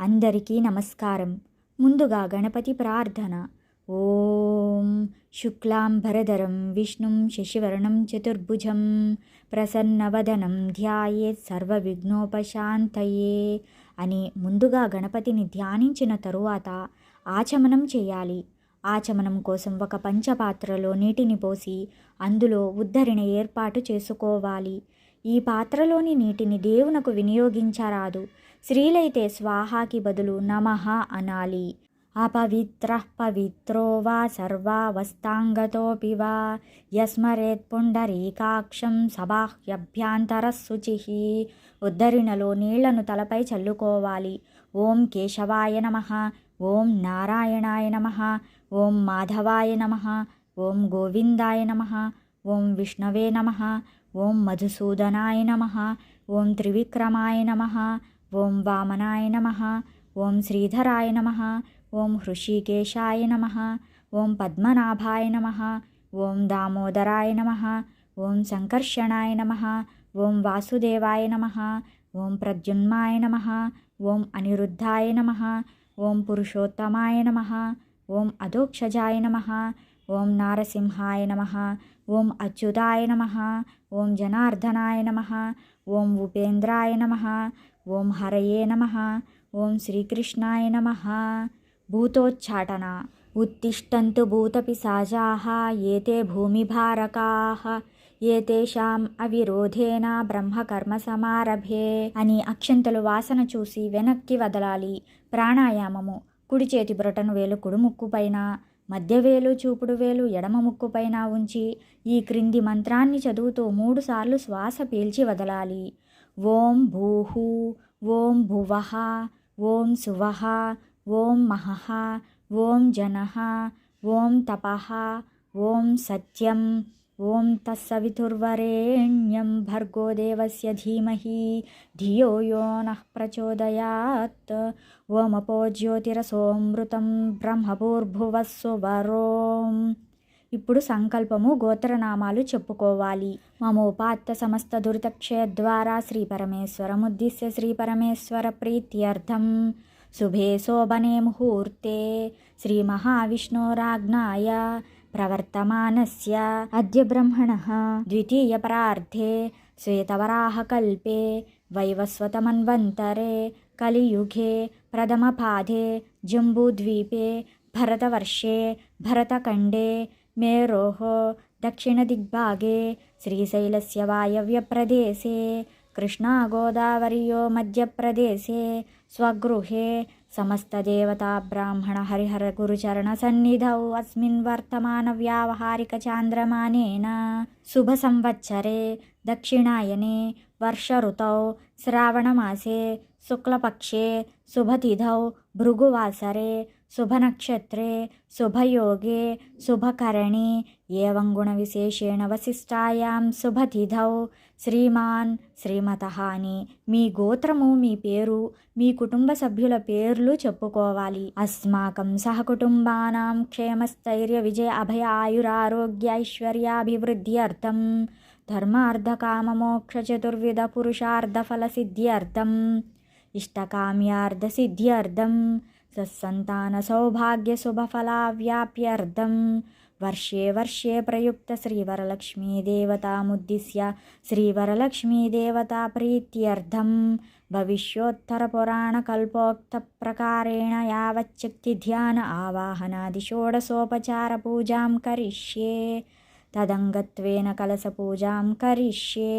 అందరికీ నమస్కారం. ముందుగా గణపతి ప్రార్థన. ఓం శుక్లాంబరధరం విష్ణుం శశివర్ణం చతుర్భుజం ప్రసన్నవదనం ధ్యాయేత్ సర్వవిఘ్నోపశాంతయే అని ముందుగా గణపతిని ధ్యానించిన తరువాత ఆచమనం చేయాలి. ఆచమనం కోసం ఒక పంచపాత్రలో నీటిని పోసి అందులో ఉద్ధరణ ఏర్పాటు చేసుకోవాలి. ఈ పాత్రలోని నీటిని దేవునకు వినియోగించరాదు. స్త్రీలైతే స్వాహాకి బదులు నమః అనాలి. అపవిత్ర పవిత్రో వా సర్వావస్థాంగతోపి వా. యస్మరేత్ పుండరీకాక్షం సబాహ్యభ్యాంతరశుచి ఉద్ధరిణలో నీళ్ళను తలపై చల్లుకోవాలి. ఓం కేశవాయ నమ. ఓం నారాయణాయ నమ. ఓం మాధవాయ నమ. ఓం గోవిందాయ నమ. ఓం విష్ణవే నమ. ఓం మధుసూదనాయ నమ. ఓం త్రివిక్రమాయ నమ. ఓం వామనాయ నమ ఓం శ్రీధరాయ నమ ఓం హృషికేశాయ నమ ఓం పద్మనాభాయ నమ ఓం దామోదరాయ నమ ఓం సంకర్షణాయ నమ ఓం వాసుదేవాయ నమ ఓం ప్రద్యున్మాయ నమ ఓం అనిరుద్ధాయ నమ ఓం పురుషోత్తమాయ నమ ఓం అధోక్షజాయ నమ ఓం నారసింహాయ నమ ఓం అచ్యుతాయ నమ ఓం జనార్దనాయ నమ ఓం ఉపేంద్రాయ నమ ఓం హరయే నమ. ఓం శ్రీకృష్ణాయ నమ. భూతోచ్చాటన ఉత్తిష్టంతు భూతపిశాచాः. ఏతే భూమిభారకాः. ఏతేషాం అవిరోధేన బ్రహ్మకర్మ సమారభే అని అక్షంతలు వాసన చూసి వెనక్కి వదలాలి. ప్రాణాయామము. కుడి చేతి బ్రొటను వేలు కుడి ముక్కుపైన మధ్యవేలు చూపుడు వేలు ఎడమ ముక్కుపైన ఉంచి ఈ క్రింది మంత్రాన్ని చదువుతూ మూడుసార్లు శ్వాస పీల్చి వదలాలి. ఓం భూహు ఓం భువః ఓం సువః ఓం మహః ఓం జనః ఓం తపః ఓం సత్యం ఓం తస్సవితుర్వరేణ్యం భర్గో దేవస్య ధీమహి ధియో యో నః ప్రచోదయాత్ ఓమపో జ్యోతిరసోమృతం బ్రహ్మభూర్భువస్సు వరోం ఇప్పుడు సంకల్పము గోత్రనామాలు చెప్పుకోవాలి. మమోపాత్త సమస్త దురితక్షయ ద్వారా శ్రీ పరమేశ్వరముద్దిశ్య శ్రీ పరమేశ్వర ప్రీత్యర్థం. శుభే శోభనే ముహూర్తే. శ్రీ మహావిష్ణోరాజ్ఞాయ ప్రవర్తమానస్య. అద్య బ్రహ్మణ ద్వితీయ ద్వితీయపరార్ధే శ్వేతవరాహకల్పే వైవస్వతమన్వంతరే. కలియుగే. ప్రథమపాదే జంబూద్వీపే. భరతవర్షే. భరతఖండే. मेरोः दक्षिणदिग्भागे श्रीशैलस्य वायव्यप्रदेशे कृष्णागोदावर्यो मध्यप्रदेशे स्वगृहे समस्तदेवताब्राह्मणहरिहरगुरुचरणसन्निधौ अस्मिन् वर्तमानव्यावहारिकचान्द्रमानेन शुभसंवत्सरे दक्षिणायने वर्षऋतौ श्रावणमासे शुक्लपक्षे शुभतिथौ भृगुवासरे శుభనక్షత్రే శుభయోగే శుభకరణే ఏవం గుణవిశేషేణ వశిష్టాయాం శుభతిథౌ. శ్రీమాన్ శ్రీమత అని మీ గోత్రము మీ పేరు మీ కుటుంబ సభ్యుల పేర్లు చెప్పుకోవాలి. అస్మాకం సహకుటుంబానం క్షేమస్థైర్య విజయ అభయ ఆయురారోగ్యైశ్వర్యాభివృద్ధి అర్థం. ధర్మార్థకామమోక్ష చతుర్విధ పురుషార్థఫల సిద్ధ్యర్థం ఇష్టకామ్యార్థ सत्सन्तानसौभाग्यशुभफलाव्याप्यर्धं वर्षे वर्षे प्रयुक्तश्रीवरलक्ष्मीदेवतामुद्दिश्य श्रीवरलक्ष्मीदेवताप्रीत्यर्थं भविष्योत्तरपुराणकल्पोक्तप्रकारेण यावच्चक्तिध्यान आवाहनादिषोडशोपचारपूजां करिष्ये तदङ्गत्वेन कलशपूजां करिष्ये।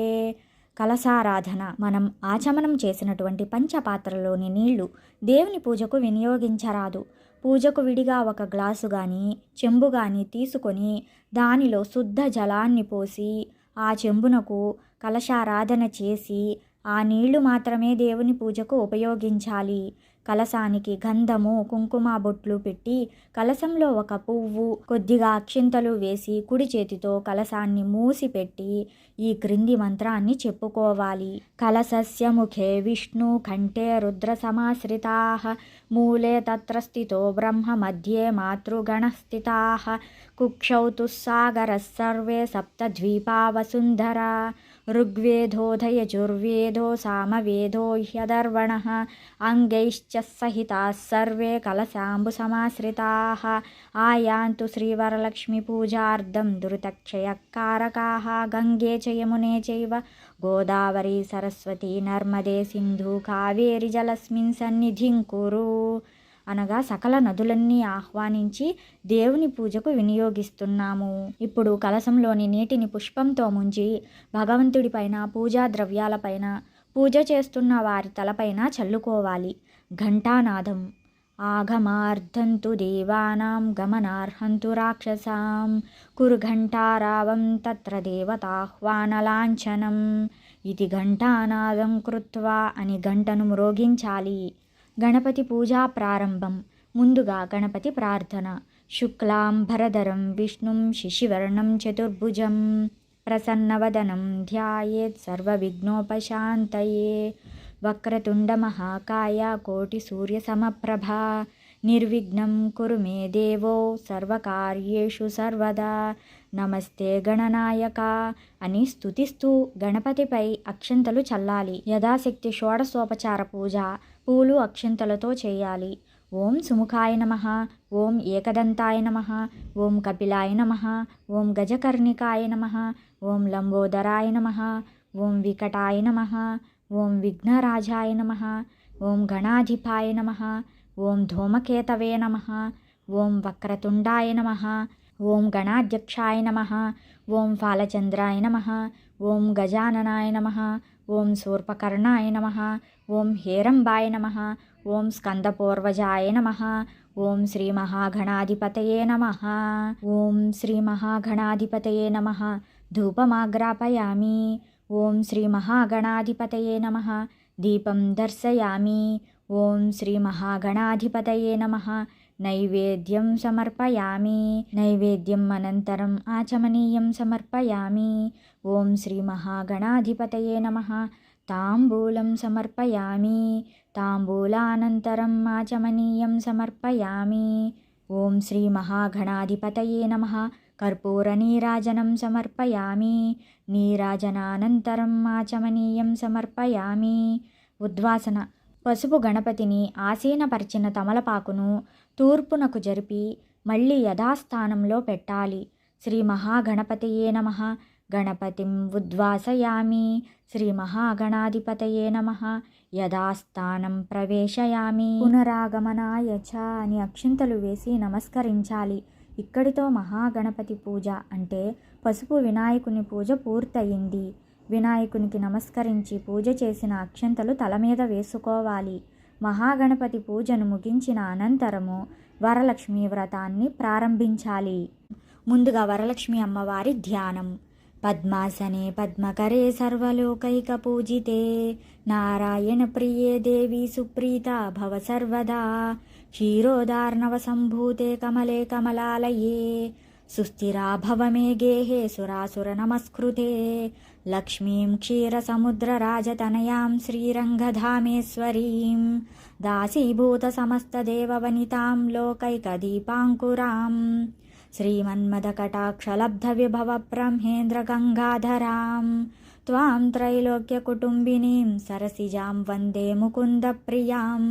కలసారాధన మనం ఆచమనం చేసినటువంటి పంచపాత్రలోని నీళ్ళు దేవుని పూజకు వినియోగించరాదు. పూజకు విడిగా ఒక గ్లాసు కానీ చెంబు కానీ తీసుకొని దానిలో శుద్ధ జలాన్ని పోసి ఆ చెంబునకు కలశారాధన చేసి ఆ నీళ్ళు మాత్రమే దేవుని పూజకు ఉపయోగించాలి. కలశానికి గంధము కుంకుమ బొట్లు పెట్టి కలశంలో ఒక పువ్వు కొద్దిగా అక్షింతలు వేసి కుడి చేతితో కలశాన్ని మూసిపెట్టి ఈ క్రింది మంత్రాన్ని చెప్పుకోవాలి. కలశస్య ముఖే విష్ణు కంఠే రుద్ర సమాశ్రితా మూలే తత్ర స్థితో బ్రహ్మ మధ్యే మాతృగణ స్థితా కుక్షౌ సర్వే సప్తద్వీపా వసుంధర ऋग्वेदोधयजुर्वेदो सामवेदो ह्यदर्वणः अङ्गैश्च सहिताः सर्वे कलशाम्बुसमाश्रिताः आयान्तु श्रीवरलक्ष्मीपूजार्धं दुरितक्षयकारकाः गङ्गे च यमुने चैव गोदावरी सरस्वती नर्मदे सिन्धु कावेरी जलस्मिन् सन्निधिं कुरु అనగా సకల నదులన్నీ ఆహ్వానించి దేవుని పూజకు వినియోగిస్తున్నాము. ఇప్పుడు కలశంలోని నీటిని పుష్పంతో ముంచి భగవంతుడిపైన పూజా ద్రవ్యాలపైన పూజ చేస్తున్న వారి తలపైన చల్లుకోవాలి. ఘంటానాదం. ఆగమార్ధంతు దేవానాం గమనార్హంతు రాక్షసాం. కురు ఘంటారావం తత్ర దేవతాహ్వానలాంఛనం. ఇది ఘంటానాదం కృత్వా అని గంటను మ్రోగించాలి. గణపతి పూజా ప్రారంభం. ముందుగా గణపతి ప్రార్థన. శుక్లాం భరధరం విష్ణుం శిశివర్ణం చతుర్భుజం. ప్రసన్నవదనం ధ్యాయేత్ సర్వవిఘ్నోపశాంతయే. వక్రతుండ మహాకాయ కోటి సూర్య సమప్రభ. నిర్విఘ్నం కురు మే దేవో సర్వకార్యేషు సర్వదా నమస్తే గణనాయక అని స్థుతిస్తూ గణపతిపై అక్షంతలు చల్లాలి। యథాశక్తి షోడశోపచార పూజ। పూలు అక్షంతలతో చేయాలి। ఓం సుముఖాయ నమ। ఓం ఏకదంతాయ నమ। ఓం కపిలాయ నమ। ఓం గజకర్ణికాయ నమ। ఓం లంబోదరాయ నమ। ఓం వికటాయ నమ। ఓం విఘ్నరాజాయ నమ। ఓం గణాధిపాయ నమ। ఓం ధూమకేతవే నమ ఓం వక్రతుండాయ నమ ఓం గణాధ్యక్షాయ నమ ఓం ఫాలచంద్రాయ నమ ఓం గజాననాయ నమ ఓం శూర్పకర్ణాయ నమ ఓం హేరంబాయ నమ ఓం స్కందపూర్వజాయ నమ ఓం శ్రీ మహాగణాధిపతయే నమ ఓం శ్రీ మహాగణాధిపతయే నమ ధూపమాగ్రాపయామి ఓం శ్రీ మహాగణాధిపతయే నమ దీపం దర్శయామి ఓం శ్రీ మహాగణాధిపతయే నమ. నైవేద్యం సమర్పయామి. నైవేద్యం అనంతరం ఆచమనీయం సమర్పయామి. ఓం శ్రీ మహాగణాధిపతయే నమ. తాంబూలం సమర్పయామి. తాంబూలానంతరం ఆచమనీయం సమర్పయామి. ఓం శ్రీ మహాగణాధిపతయే నమ. కర్పూరనీరాజనం సమర్పయామి. నీరాజనానంతరం ఆచమనీయం సమర్పయామి. ఉద్వాసన. పసుపు గణపతిని ఆసీనపరిచిన తమలపాకును తూర్పునకు జరిపి మళ్ళీ యథాస్థానంలో పెట్టాలి. శ్రీ మహాగణపతయే నమ. గణపతిం ఉద్వాసయామి. శ్రీ మహాగణాధిపతయే నమ. యథాస్థానం ప్రవేశయామి. పునరాగమనాయ చ అని అక్షింతలు వేసి నమస్కరించాలి. ఇక్కడితో మహాగణపతి పూజ అంటే పసుపు వినాయకుని పూజ పూర్తయింది. వినాయకునికి నమస్కరించి పూజ చేసిన అక్షంతలు తల మీద వేసుకోవాలి. మహాగణపతి పూజను ముగించిన అనంతరము వరలక్ష్మి వ్రతాన్ని ప్రారంభించాలి. ముందుగా వరలక్ష్మి అమ్మవారి ధ్యానం. పద్మాసనే పద్మకరే సర్వలోకైక పూజితే నారాయణ ప్రియే దేవి సుప్రీత భవ సర్వదా క్షీరోదార్ణవ సంభూతే కమలే కమలాలయే సుస్థిరా భవ మే గేహే సురాసుర నమస్కృతే లక్ష్మీం క్షీరసముద్రరాజతనయాం శ్రీరంగధామేశ్వరీం దాసీభూత సమస్తదేవవనితాం లోకైకదీపాంకురాం श्रीमन्मदकटाक्षलब्धविभवब्रह्मेन्द्रगङ्गाधरां त्वां त्रैलोक्यकुटुम्बिनीं सरसिजां वन्दे ముకుందప్రియాం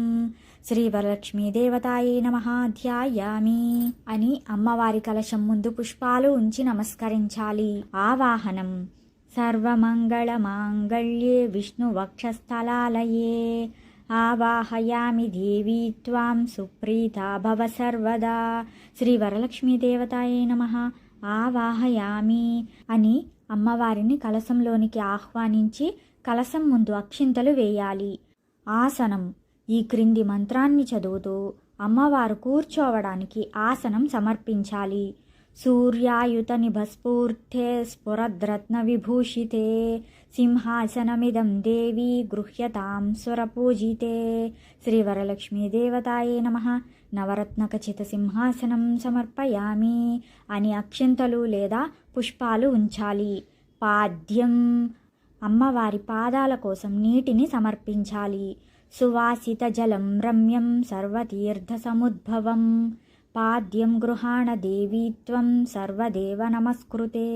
శ్రీ వరలక్ష్మీ దేవతాయే నమ ధ్యాయామి అని అమ్మవారి కలశం ముందు పుష్పాలు ఉంచి నమస్కరించాలి ఆవాహనం సర్వమంగళమాంగళ్యే విష్ణువక్షస్థలాలయే ఆవాహయామి దేవీ త్వాం సుప్రీతా భవ సర్వదా శ్రీ వరలక్ష్మీదేవతాయే నమ ఆవాహయామి అని అమ్మవారిని కలసంలోనికి ఆహ్వానించి కలశం ముందు అక్షింతలు వేయాలి. ఆసనం. ఈ క్రింది మంత్రాన్ని చదువుతూ అమ్మవారు కూర్చోవడానికి ఆసనం సమర్పించాలి. సూర్యాయుత నిభస్ఫూర్తే స్ఫురద్రత్న విభూషితే సింహాసనమిదం దేవీ గృహ్యతాం సురపూజితే శ్రీవరలక్ష్మీదేవతాయే నమ నవరత్నకచిత సింహాసనం సమర్పయామి అని అక్షింతలు లేదా పుష్పాలు ఉంచాలి। పాద్యం అమ్మవారి పాదాల కోసం నీటిని సమర్పించాలి। సువాసిత జలం రమ్యం సర్వతీర్థ సముద్భవం। పాద్యం గృహాణ దేవీత్వం సర్వదేవ నమస్కృతే.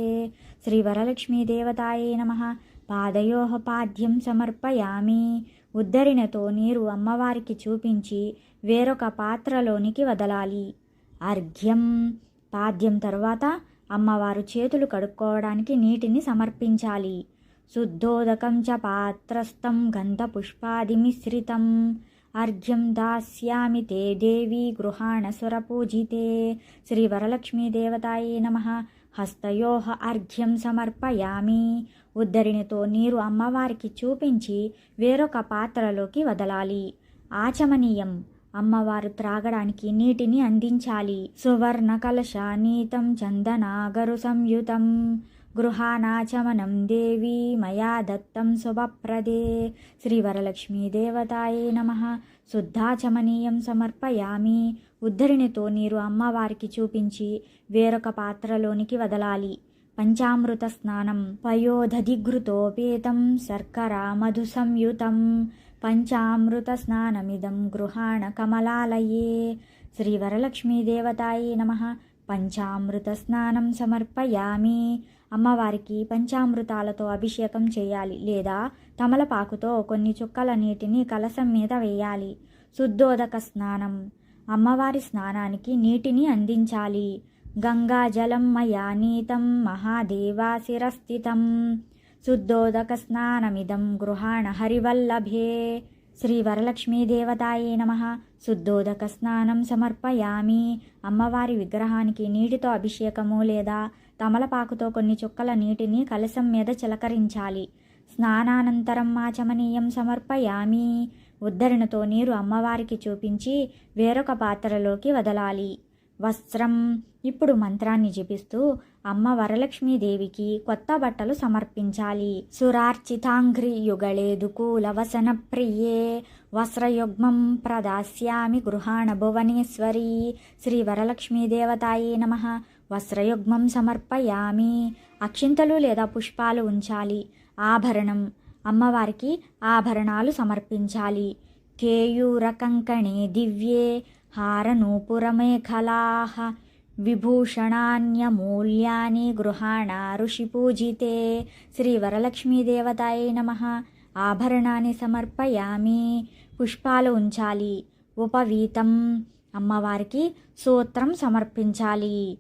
శ్రీ వరలక్ష్మీదేవతాయే నమ. పాదయో పాద్యం సమర్పయామి. ఉద్ధరిణతో నీరు అమ్మవారికి చూపించి వేరొక పాత్రలోనికి వదలాలి. అర్ఘ్యం. పాద్యం తరువాత అమ్మవారు చేతులు కడుక్కోవడానికి నీటిని సమర్పించాలి. శుద్ధోదకం చ పాత్రస్థం గంధపుష్పాదిమిశ్రితం. అర్ఘ్యం దాస్యామి తే దేవి గృహాణ సురపూజితే శ్రీ వరలక్ష్మీదేవతాయే నమ. హస్తయో అర్ఘ్యం సమర్పయామి. ఉద్ధరిణితో నీరు అమ్మవారికి చూపించి వేరొక పాత్రలోకి వదలాలి. ఆచమనీయం. అమ్మవారు త్రాగడానికి నీటిని అందించాలి. సువర్ణ కలశానీతం చందనాగరు సంయుతం. గృహానాచమనం దేవి మయా దత్తం శుభప్రదే. శ్రీవరలక్ష్మీదేవతాయే నమ. శుద్ధాచమనీయం సమర్పయామి. ఉద్ధరిణితో నీరు అమ్మవారికి చూపించి వేరొక పాత్రలోనికి వదలాలి. పంచామృత స్నానం పయోదధిఘృతోపేతం శర్కర మధు సంయుతం పంచామృత స్నానమిదం గృహాణ కమలాలయే. శ్రీవరలక్ష్మీదేవతాయే నమ. పంచామృత స్నానం సమర్పయామి. అమ్మవారికి పంచామృతాలతో అభిషేకం చేయాలి లేదా తమలపాకుతో కొన్ని చుక్కల నీటిని కలసం మీద వేయాలి. శుద్ధోదక స్నానం. అమ్మవారి స్నానానికి నీటిని అందించాలి. గంగాజలం మయానీతం మహాదేవాశిరస్థితం శుద్ధోదక స్నానమిదం గృహాణ హరివల్లభే. శ్రీ వరలక్ష్మీదేవతాయే నమ. శుద్ధోదక స్నానం సమర్పయామి. అమ్మవారి విగ్రహానికి నీటితో అభిషేకము లేదా తమలపాకుతో కొన్ని చుక్కల నీటిని కలశం మీద చిలకరించాలి. స్నానానంతరం మాచమనీయం సమర్పయామి. ఉద్ధరణతో నీరు అమ్మవారికి చూపించి వేరొక పాత్రలోకి వదలాలి. వస్త్రం. ఇప్పుడు మంత్రాన్ని జపిస్తూ అమ్మ వరలక్ష్మీదేవికి కొత్త బట్టలు సమర్పించాలి. సురార్చితాంఘ్రి యుగళేదుకూల వసన ప్రియే వస్త్రయుగ్మం ప్రదాస్యామి గృహాణ భువనేశ్వరి శ్రీ వరలక్ష్మీదేవతాయే నమ. వస్త్రయుగ్మం సమర్పయామి. అక్షింతలు లేదా పుష్పాలు ఉంచాలి. ఆభరణం. అమ్మవారికి ఆభరణాలు సమర్పించాలి. కేయూర కంకణే దివ్యే. హారనూపురమేఖలాः. విభూషణాన్యమూల్యాని గృహాణ ఋషిపూజితే శ్రీవరలక్ష్మీదేవతాయే నమ. ఆభరణాన్ని సమర్పయామి. పుష్పాలు ఉంచాలి. ఉపవీతం. అమ్మవారికి సూత్రం సమర్పించాలి.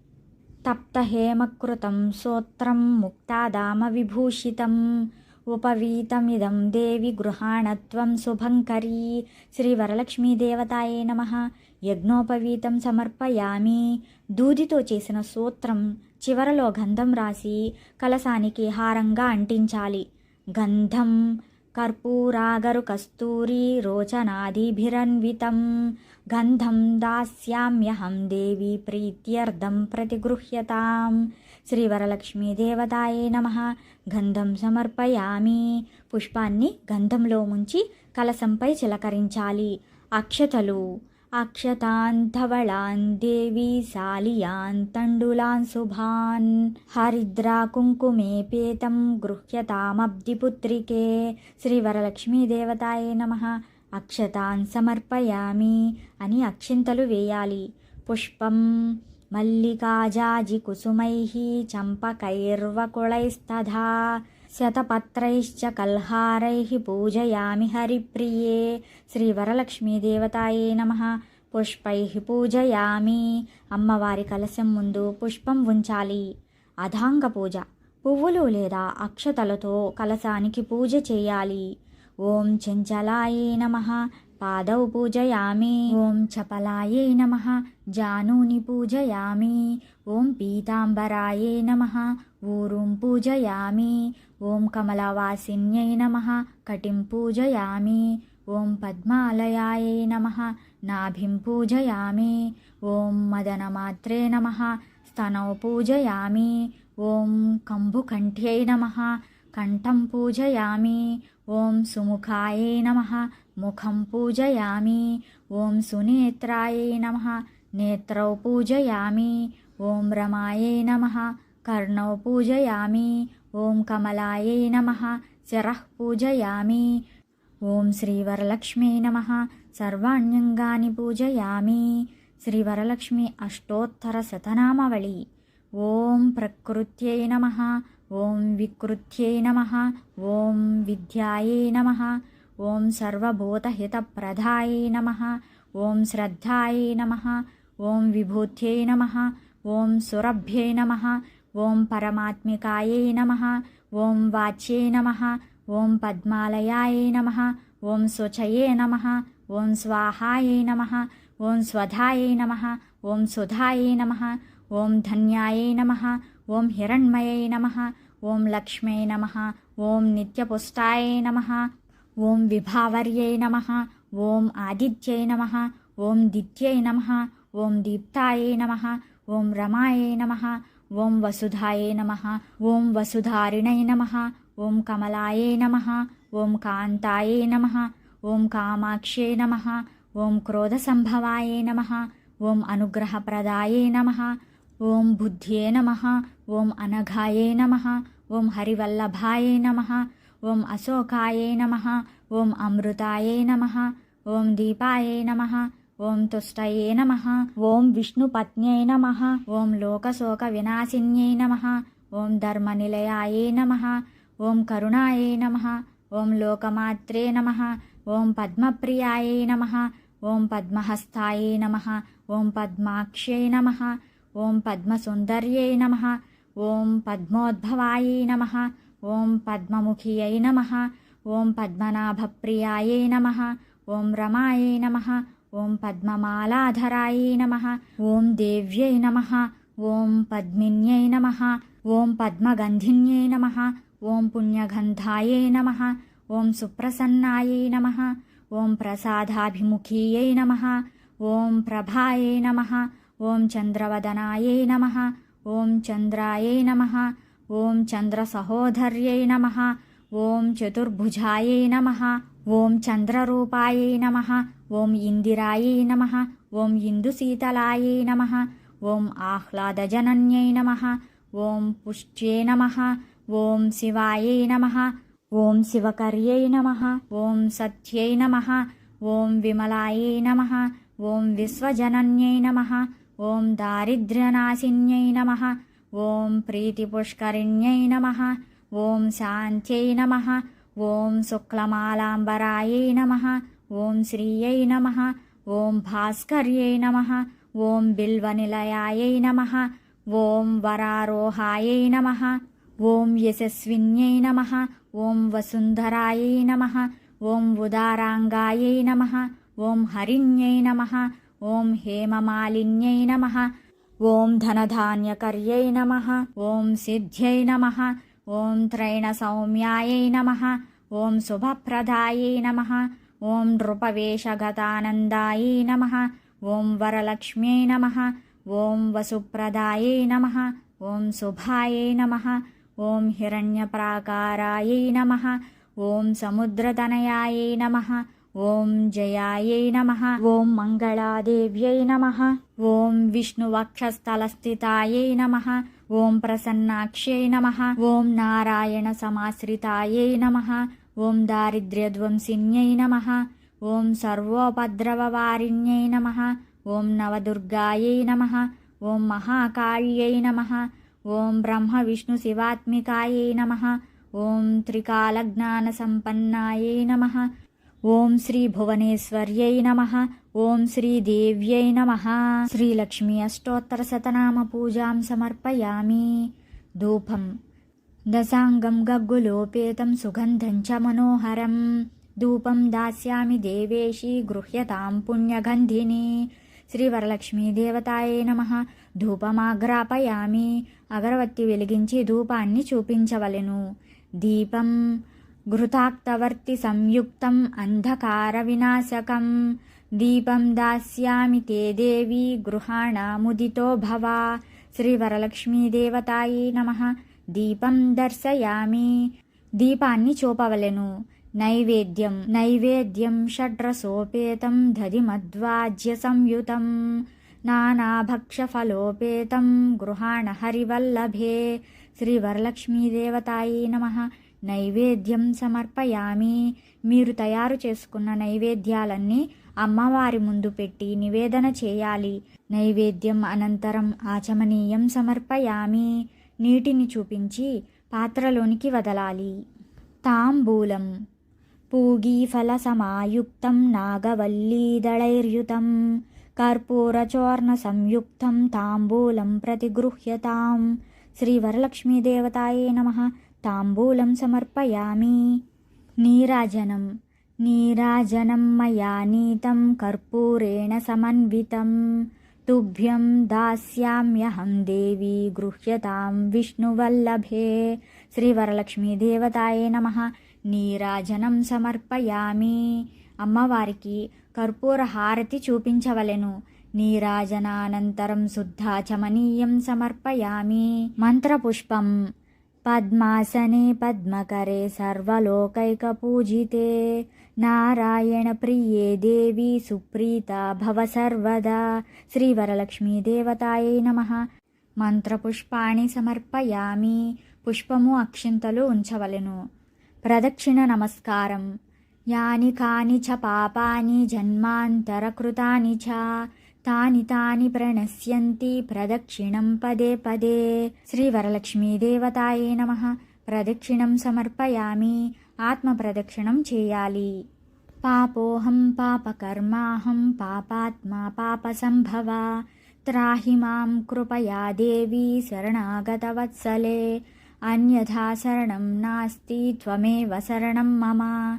తప్తహేమకృతం సూత్రం ముక్తాదామ విభూషితం. ఉపవీతమిదం దేవి గృహాణత్వం శుభంకరీ. శ్రీ వరలక్ష్మీదేవతాయే నమ. యజ్ఞోపవీతం సమర్పయామి. దూదితో చేసిన సూత్రం చివరలో గంధం రాసి కలసానికి హారంగా అంటించాలి. గంధం కర్పూరాగరు కస్తూరి రోచనాదిభిరన్వితం. గంధం దాస్యామ్యహం దేవి ప్రీత్యర్థం ప్రతిగృహ్యతాం. శ్రీవరలక్ష్మీదేవతాయే నమ. గంధం సమర్పయామి. పుష్పాన్ని గంధంలో ముంచి కలసంపై చిలకరించాలి. అక్షతలు అక్షతాన్ ధవళాన్ దేవి శాలియాన్ తండులాన్ శుభాన్ హరిద్రా కుంకుమే పేతం గృహ్యతామబ్దిపుత్రికే శ్రీవరలక్ష్మీదేవతాయే నమ. అక్షతాన్ సమర్పయామి అని అక్షింతలు వేయాలి. పుష్పం మల్లికాజాజి కుసుమై చంపకైర్వకుళైస్తథా శతపత్రైశ్చ కల్హారై పూజయామి హరిప్రియే శ్రీవరలక్ష్మీదేవతాయే నమ పుష్పై పూజయామి అమ్మవారి కలశం ముందు పుష్పం ఉంచాలి అధాంగ పూజ పువ్వులు లేదా అక్షతలతో కలశానికి పూజ చేయాలి। ఓం చంచలాయే నమ। పాదౌ పూజయామి। ఓం చపలాయే నమ। జానూని పూజయామి। ఓం పీతాంబరాయే నమ। ఊరుం పూజయామి। ఓం కమలవాసిన్యై నమ కటిం పూజయామి. ఓం పద్మాలయాయై నమ నాభిం పూజయామి. ఓం మదనమాత్రే నమ స్తనౌ పూజయామి. ఓం కంభుకంఠ్యై నమ కంఠం పూజయామి. ఓం సుముఖాయై నమ ముఖం పూజయామి. ఓం సునేత్రాయై నమ నేత్రౌ పూజయామి. ఓం రమాయే నమ కర్ణౌ పూజయామి. ఓం కమలాయై నమ. శరః పూజయామి. ఓం శ్రీవరలక్ష్మీ నమ. సర్వాణ్యంగాని పూజయామి. శ్రీవరలక్ష్మి అష్టోత్తర శతనామవళి. ఓం ప్రకృత్యై నమ. ఓం వికృత్యై నమ. ఓం విద్యాయై నమ. ఓం సర్వభూతహితప్రదాయై నమ. ఓం శ్రద్ధాయై నమ. ఓం విభూత్యై నమ. ఓం సురభ్యై నమ. ఓం పరమాత్మికాయై నమ ఓం వాచ్యే నమ ఓం పద్మాలయాయై నమ ఓం శుచయే నమ ఓం స్వాహాయై నమ ఓం స్వధాయై నమ ఓం సుధాయై నమ ఓం ధన్యాయై నమ ఓం హిరణ్మయై నమ ఓం లక్ష్మై నమ ఓం నిత్యపుష్టాయ నమ ఓం విభావర్యై నమ ఓం ఆదిత్యై నమ ఓం దిత్యై నమ ఓం దీప్తాయై నమ ఓం రమాయై నమ ఓం వసుధాయే నమ ఓం వసుధారిణై నమ ఓం కమలాయే నమ ఓం కాంతాయే నమ ఓం కామాక్షే నమ ఓం క్రోధ సంభవాయే నమ ఓం అనుగ్రహప్రదాయే నమ ఓం బుద్ధ్యే నమ ఓం అనఘాయే నమ ఓం హరివల్లభాయే నమ ఓం అశోకాయే నమ ఓం అమృతాయే నమ ఓం దీపాయే నమ ఓం తుష్టయే నమ ఓం విష్ణు పత్న్యై నమ ఓం లోకశోక వినాశిన్యై నమ ఓం ధర్మనిలయాయై నమ ఓం కరుణాయే నమ ఓం లోకమాత్రే నమ ఓం పద్మప్రియాయే నమ ఓం పద్మహస్తాయే నమ ఓం పద్మాక్ష్యై నమ ఓం పద్మసుందర్యై నమ ఓం పద్మోద్భవాయే నమ ఓం పద్మముఖియై నమ ఓం పద్మనాభప్రియాయే నమ ఓం రమాయే నమ ఓం పద్మమాలాధరాయై నమ ఓం దేవ్యై నమ ఓం పద్మిన్యై నమ ఓం పద్మగంధిన్యై నమ ఓం పుణ్యగంధాయై నమ ఓం సుప్రసన్నాయై నమ ఓం ప్రసాదాభిముఖీయై నమ ఓం ప్రభాయై నమ ఓం చంద్రవదనాయై నమ ఓం చంద్రాయై నమ ఓం చంద్రసహోదర్యై నమ ఓం చతుర్భుజాయై నమ ఓం చంద్రరూపాయై నమ ఓం ఇందిరాయై నమ ఓం ఇందుశీతలాయై నమ ఓం ఆహ్లాదజనన్యై నమ ఓం పుష్ట్యే నమ ఓం శివాయై నమ ఓం శివకర్యై నమ ఓం సత్యై నమ ఓం విమలాయై నమ ఓం విశ్వజనన్యై నమ ఓం దారిద్ర్యనాశిన్యై నమ ఓం ప్రీతిపుష్కరిణ్యై నమ ఓం శాంత్యై నమ ఓం శుక్లమాలాంబరాయై నమ ఓం శ్రీయై నమ ఓం భాస్కర్యై నమ ఓం బిల్వనిలయాయై నమ ఓం వరారోహాయై నమ ఓం యశస్విన్యై నమ ఓం వసుంధరాయై నమ ఓం ఉదారాంగాయై నమ ఓం హరిణ్యై నమ ఓం హేమమాలిన్యై నమ ఓం ధనధాన్యకర్యై నమ ఓం సిద్ధ్యై నమ ఓం త్రైణ సౌమ్యాయై నమ ఓం శుభప్రదాయే నమ ఓం నృపవేషగతానందాయే నమ ఓం వరలక్ష్మ్యై నమ ఓం వసుప్రదాయే నమ ఓం శుభాయే నమ ఓం హిరణ్యప్రాకారాయై నమ ఓం సముద్రతనయాయై నమ ఓం జయాయై నమ ఓం మంగళాదేవ్యై నమ ఓం విష్ణువక్షస్థలస్థితాయై నమ ఓం ప్రసన్నాక్ష్యై నమ ఓం నారాయణ సమాశ్రితాయై నమ ఓం దారిద్ర్యధ్వంసిన్యై నమ. ఓం సర్వోపద్రవవారిణ్యై నమ. ఓం నవదుర్గాయై నమ. ఓం మహాకాళ్యై నమ. ఓం బ్రహ్మ విష్ణు శివాత్మికాయై నమ. ఓం త్రికాలజ్ఞానసంపన్నాయై నమ. ఓం శ్రీ భువనేశ్వర్యై నమ. ఓం శ్రీదేవ్యై నమ. శ్రీలక్ష్మీ అష్టోత్తర శతనామ పూజాం సమర్పయామి. ధూపం దశాంగం గగ్గులోపేతం సుగంధం చ మనోహరం. ధూపం దాస్యామి దేవేశి గృహ్యతాం పుణ్యగంధిని. శ్రీవరలక్ష్మీదేవతాయే నమ. ధూపమాగ్రాపయామి అగరవత్తి వెలిగించి ధూపాన్ని చూపించవలెను. దీపం ఘృతాక్తవర్తి సంయుక్తం అంధకార వినాశకం. దీపం దాస్యామి తే దేవి గృహాణ ముదితో భవ శ్రీ నమ. దీపం దర్శయామి. దీపాన్ని చూపవలెను. నైవేద్యం నైవేద్యం షడ్రసోపేతం దధిమధ్వాజ్య సంయుతం. నానాభక్షఫలోపేతం గృహాణ హరివల్లభే శ్రీవరలక్ష్మీదేవతాయే నమ. నైవేద్యం సమర్పయామి. మీరు తయారు చేసుకున్న నైవేద్యాలన్నీ అమ్మవారి ముందు పెట్టి నివేదన చేయాలి. నైవేద్యం అనంతరం ఆచమనీయం సమర్పయామి. నీటిని చూపించి పాత్రలోనికి వదలాలి. తాంబూలం. పూగీఫలసమాయుక్తం నాగవల్లీదళైర్యుతం. కర్పూరచోర్ణ సంయుక్తం తాంబూలం ప్రతిగృహ్యతాం. శ్రీవరలక్ష్మీదేవతాయే నమ. తాంబూలం సమర్పయామి. నీరాజనం. నీరాజనం మయా నీతం. కర్పూరేణ సమన్వితం. తుభ్యం దాస్యామ్యహం దేవి గృహ్యతాం విష్ణువల్లభే శ్రీవరలక్ష్మీదేవతాయే నమ నీరాజనం సమర్పయామి అమ్మవారికి కర్పూర హారతి చూపించవలెను। నీరాజనానంతరం శుద్ధాచమనీయం సమర్పయామి। మంత్రపుష్పం పద్మాసనే పద్మకరే సర్వలోకైకపూజితే। నారాయణప్రియే దేవి సుప్రీత భవ సర్వదా. శ్రీవరలక్ష్మీదేవతాయే నమ. మంత్రపుష్పాణి సమర్పయామి. పుష్పము అక్షింతలు ఉంచవలెను. ప్రదక్షిణ నమస్కారం. యాని కాని చ పాపాని జన్మాంతరకృతాని చ. తాని తాని ప్రణశ్యంతి ప్రదక్షిణం పదే పదే. శ్రీ శ్రీవరలక్ష్మీదేవతాయే నమ. ప్రదక్షిణం సమర్పయామి. ఆత్మ ప్రదక్షిణం చేయాలి. పాపోహం పాపకర్మాహం పాపాత్మా పాప సంభవ త్రాహి మాం కృపయా దేవి శరణాగతవత్సలే. అన్యథా శరణం నాస్తి త్వమేవ శరణం మమ.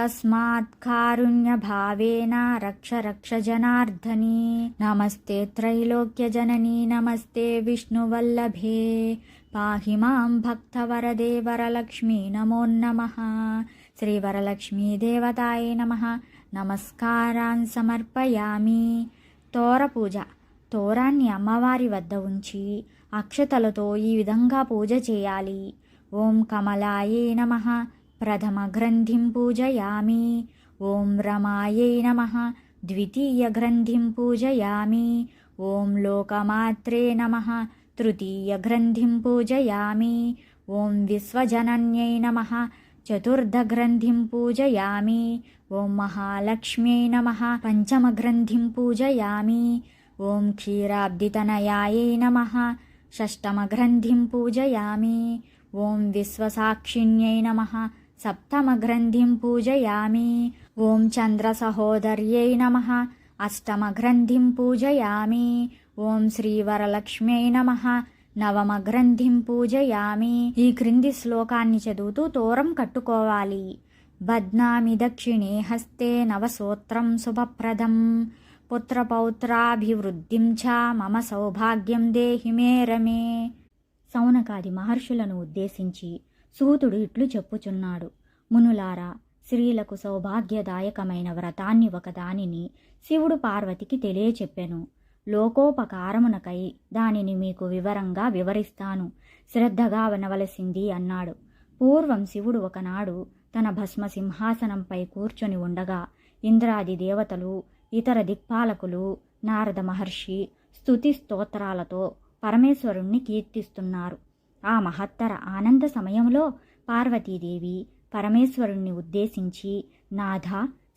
తస్మాత్ కారుణ్యభావేన రక్ష రక్ష జనార్దని. నమస్తే త్రైలోక్యజననీ నమస్తే విష్ణువల్లభే. పాహి మాం భక్తవరదే వరలక్ష్మీ నమో నమ. శ్రీవరలక్ష్మీదేవతాయే నమ. నమస్కారాన్ సమర్పయామి. తోర పూజ. తోరాన్ని అమ్మవారి వద్ద ఉంచి అక్షతలతో ఈ విధంగా పూజ చేయాలి. ఓం కమలాయే నమ. ప్రథమ గ్రంథిం పూజయామి. ఓం రమాయే నమ. ద్వితీయ గ్రంథిం పూజయామి. ఓం లోకమాత్రే నమ. తృతీయ గ్రంథిం పూజయామి ఓం విశ్వజనన్యై నమ చతుర్థగ్రంథిం పూజయామి ఓం మహాలక్ష్మ్యై నమ పంచమగ్రంథిం పూజయామి ఓం క్షీరాబ్దితనయాయై నమ షష్టమగ్రంథిం పూజయామి ఓం విశ్వసాక్షిణ్యై నమ సప్తమగ్రంథిం పూజయామి ఓం చంద్రసహోదర్యై నమ అష్టమగ్రంథిం పూజయామి ఓం శ్రీ శ్రీవరలక్ష్మ్యై నమ. గ్రంథిం పూజయామి. ఈ క్రింది శ్లోకాన్ని చదువుతూ తోరం కట్టుకోవాలి. బద్నామి దక్షిణే హస్తే నవసూత్రం శుభప్రదం. పుత్రపౌత్రాభివృద్ధిం చ మమ సౌభాగ్యం దేహి మే రమే. సౌనకాది మహర్షులను ఉద్దేశించి సూతుడు ఇట్లు చెప్పుచున్నాడు. మునులారా స్త్రీలకు సౌభాగ్యదాయకమైన వ్రతాన్ని ఒకదానిని శివుడు పార్వతికి తెలియచెప్పెను. లోకోపకారమునకై దానిని మీకు వివరంగా వివరిస్తాను. శ్రద్ధగా వినవలసింది అన్నాడు. పూర్వం శివుడు ఒకనాడు తన భస్మ సింహాసనంపై కూర్చొని ఉండగా ఇంద్రాది దేవతలు ఇతర దిక్పాలకులు నారద మహర్షి స్తుతి స్తోత్రాలతో పరమేశ్వరుణ్ణి కీర్తిస్తున్నారు. ఆ మహత్తర ఆనంద సమయంలో పార్వతీదేవి పరమేశ్వరుణ్ణి ఉద్దేశించి నాథ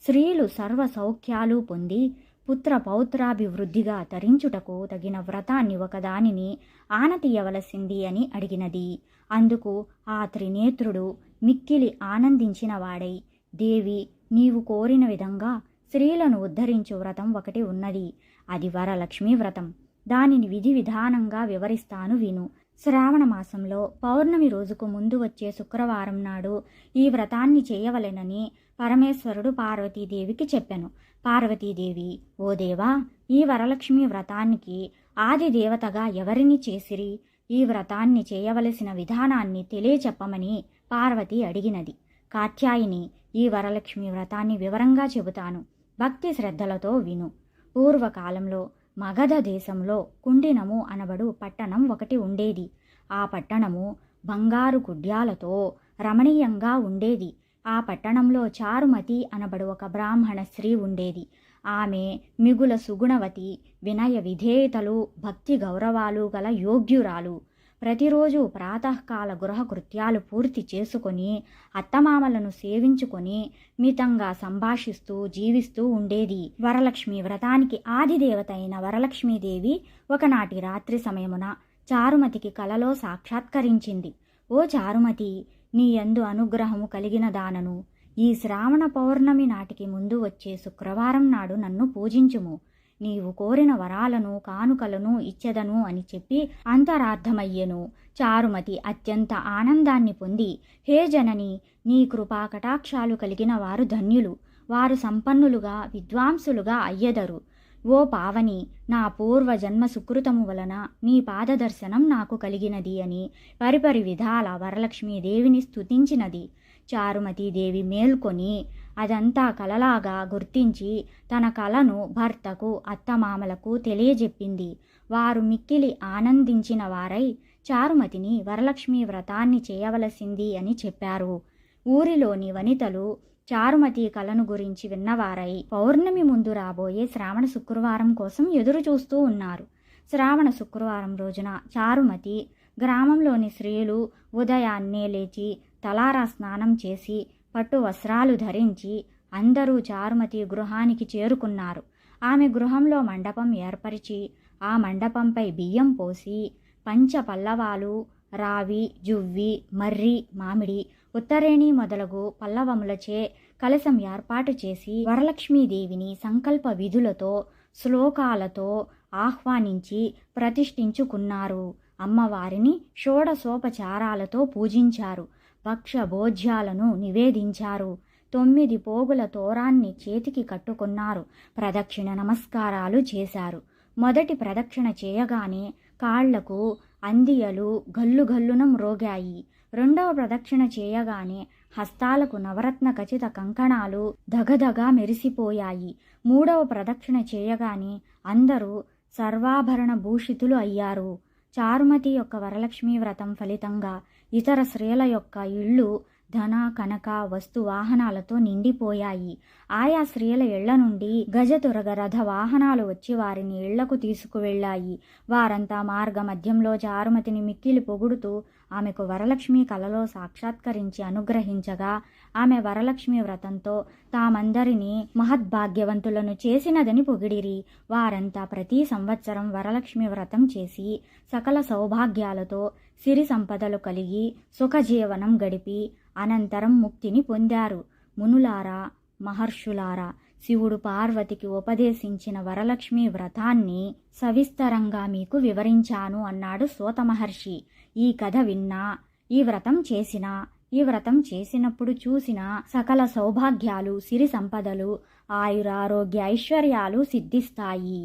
స్త్రీలు సర్వ సౌఖ్యాలు పొంది పుత్ర పౌత్రాభివృద్ధిగా తరించుటకు తగిన వ్రతాన్ని ఒకదానిని ఆనతీయవలసింది అని అడిగినది. అందుకు ఆ త్రినేత్రుడు మిక్కిలి ఆనందించిన వాడై దేవి నీవు కోరిన విధంగా స్త్రీలను ఉద్ధరించు వ్రతం ఒకటి ఉన్నది. అది వరలక్ష్మీ వ్రతం. దానిని విధి విధానంగా వివరిస్తాను విను. శ్రావణ మాసంలో పౌర్ణమి రోజుకు ముందు వచ్చే శుక్రవారం నాడు ఈ వ్రతాన్ని చేయవలెనని పరమేశ్వరుడు పార్వతీదేవికి చెప్పాను. పార్వతీదేవి ఓ దేవా ఈ వరలక్ష్మి వ్రతానికి ఆది దేవతగా ఎవరిని చేసిరి? ఈ వ్రతాన్ని చేయవలసిన విధానాన్ని తెలియచెప్పమని పార్వతి అడిగినది. కాత్యాయిని ఈ వరలక్ష్మి వ్రతాన్ని వివరంగా చెబుతాను. భక్తి శ్రద్ధలతో విను. పూర్వకాలంలో మగధ దేశంలో కుండినము అనబడు పట్టణం ఒకటి ఉండేది. ఆ పట్టణము బంగారు కుడ్యాలతో రమణీయంగా ఉండేది. ఆ పట్టణంలో చారుమతి అనబడు ఒక బ్రాహ్మణ స్త్రీ ఉండేది. ఆమె మిగుల సుగుణవతి వినయ విధేయతలు భక్తి గౌరవాలు గల యోగ్యురాలు. ప్రతిరోజు ప్రాతకాల గృహకృత్యాలు పూర్తి చేసుకొని అత్తమామలను సేవించుకొని మితంగా సంభాషిస్తూ జీవిస్తూ ఉండేది. వరలక్ష్మి వ్రతానికి ఆదిదేవత అయిన వరలక్ష్మీదేవి ఒకనాటి రాత్రి సమయమున చారుమతికి కలలో సాక్షాత్కరించింది. ఓ చారుమతి నీ యందు అనుగ్రహము కలిగిన దానను. ఈ శ్రావణ పౌర్ణమి నాటికి ముందు వచ్చే శుక్రవారం నాడు నన్ను పూజించుము. నీవు కోరిన వరాలను కానుకలను ఇచ్చెదను అని చెప్పి అంతరార్థమయ్యెను. చారుమతి అత్యంత ఆనందాన్ని పొంది హే జనని నీ కృపా కటాక్షాలు కలిగిన వారు ధన్యులు. వారు సంపన్నులుగా విద్వాంసులుగా అయ్యెదరు. ఓ పావని నా పూర్వ జన్మ సుకృతము వలన నీ పాదదర్శనం నాకు కలిగినది అని పరిపరి విధాల వరలక్ష్మీదేవిని స్తుతించినది. చారుమతీదేవి మేల్కొని అదంతా కలలాగా గుర్తించి తన కలను భర్తకు అత్తమామలకు తెలియజెప్పింది. వారు మిక్కిలి ఆనందించిన వారై చారుమతిని వరలక్ష్మి వ్రతాన్ని చేయవలసింది అని చెప్పారు. ఊరిలోని వనితలు చారుమతి కలను గురించి విన్నవారై పౌర్ణమి ముందు రాబోయే శ్రావణ శుక్రవారం కోసం ఎదురు చూస్తూ ఉన్నారు. శ్రావణ శుక్రవారం రోజున చారుమతి గ్రామంలోని స్త్రీలు ఉదయాన్నే లేచి తలారా స్నానం చేసి పట్టు వస్త్రాలు ధరించి అందరూ చారుమతి గృహానికి చేరుకున్నారు. ఆమె గృహంలో మండపం ఏర్పరిచి ఆ మండపంపై బియ్యం పోసి పంచ పల్లవాలు రావి జువ్వి మర్రి మామిడి ఉత్తరేణి మొదలగు పల్లవములచే కలశం ఏర్పాటు చేసి వరలక్ష్మీదేవిని సంకల్ప విధులతో శ్లోకాలతో ఆహ్వానించి ప్రతిష్ఠించుకున్నారు. అమ్మవారిని షోడసోపచారాలతో పూజించారు. భక్ష భోజ్యాలను నివేదించారు. తొమ్మిది పోగుల తోరాన్ని చేతికి కట్టుకున్నారు. ప్రదక్షిణ నమస్కారాలు చేశారు. మొదటి ప్రదక్షిణ చేయగానే కాళ్ళకు అందియలు గల్లు గల్లున మ్రోగాయి రెండవ ప్రదక్షిణ చేయగానే హస్తాలకు నవరత్న ఖచ్చిత కంకణాలు దగదగా మెరిసిపోయాయి. మూడవ ప్రదక్షిణ చేయగానే అందరూ సర్వాభరణ భూషితులు అయ్యారు. చారుమతి యొక్క వరలక్ష్మీ వ్రతం ఫలితంగా ఇతర స్త్రీల యొక్క ఇళ్ళు ధన కనక వస్తు వాహనాలతో నిండిపోయాయి. ఆయా స్త్రీల ఇళ్ళ నుండి గజతురగ రథ వాహనాలు వచ్చి వారిని ఇళ్ళకు తీసుకువెళ్ళాయి. వారంతా మార్గ మధ్యంలో చారుమతిని మిక్కిలి పొగుడుతూ ఆమెకు వరలక్ష్మి కలలో సాక్షాత్కరించి అనుగ్రహించగా ఆమె వరలక్ష్మి వ్రతంతో తామందరినీ మహద్భాగ్యవంతులను చేసినదని పొగిడిరి. వారంతా ప్రతి సంవత్సరం వరలక్ష్మి వ్రతం చేసి సకల సౌభాగ్యాలతో సిరి సంపదలు కలిగి సుఖజీవనం గడిపి అనంతరం ముక్తిని పొందారు. మునులారా మహర్షులారా శివుడు పార్వతికి ఉపదేశించిన వరలక్ష్మి వ్రతాన్ని సవిస్తరంగా మీకు వివరించాను అన్నాడు సోత మహర్షి. ఈ కథ విన్నా ఈ వ్రతం చేసినా ఈ వ్రతం చేసినప్పుడు చూసిన సకల సౌభాగ్యాలు సిరి సంపదలు ఆయురారోగ్య ఐశ్వర్యాలు సిద్ధిస్తాయి.